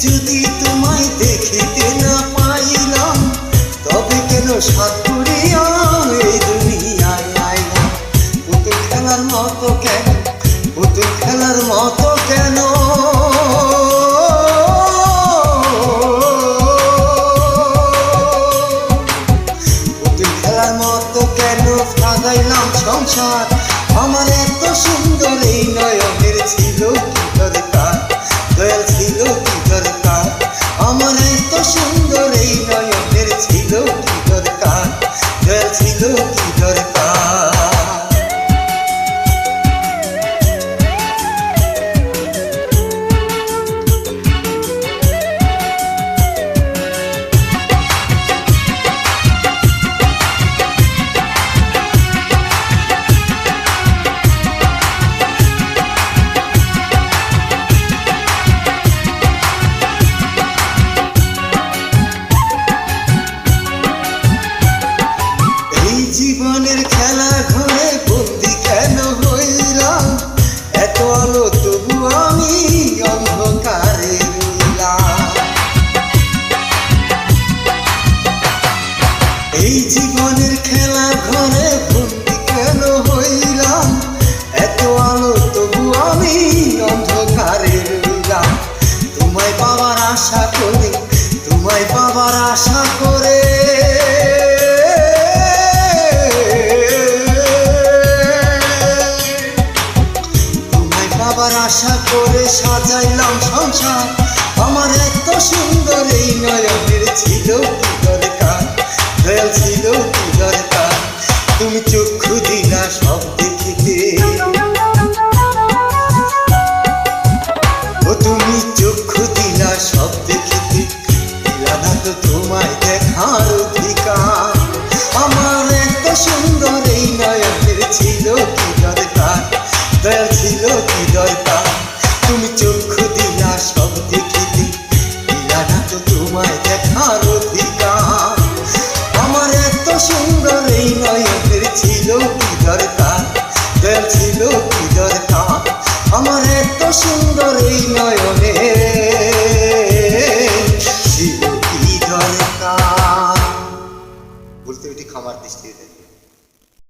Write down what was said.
যদি তোমায় দেখিতে না পাইলাম, তবে কেন সাত করিয়া এই দুনিয়ায় আইলাম? খেলার মতো কেন? পুতুল খেলার মতো কেন? পুতুল খেলার মতো কেন ফাগাইলাম সংসার? আমার এত সুন্দর এই নয়নের ছিল কি দরকার? सरकार আশা করে, তোমায় পাবার আশা করে। তোমায় পাবার আশা করে সাজাইলাম সংসার। আমার এত সুন্দর এই নয়নের